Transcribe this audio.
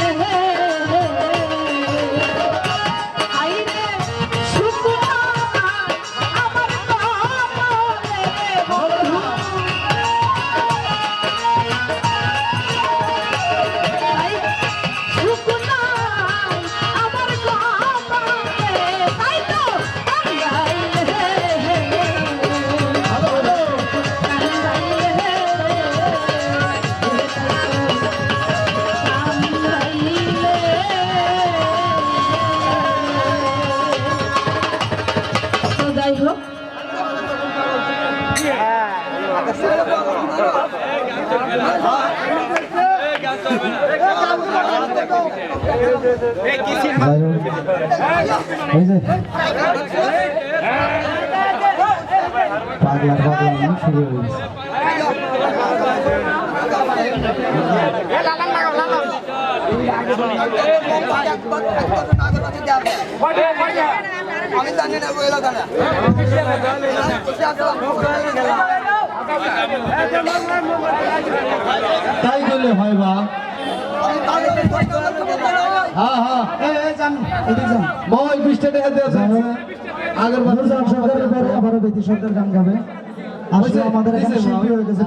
রে এই পাগলার শুরু হয়ে গেছে আমি জানি না। তাই করলে হয় বা? হ্যাঁ হ্যাঁ। আগের বছর সরকারের আবারও বেতি সরকার গান গাবে। আমাদের শিল্পী হয়ে গেছে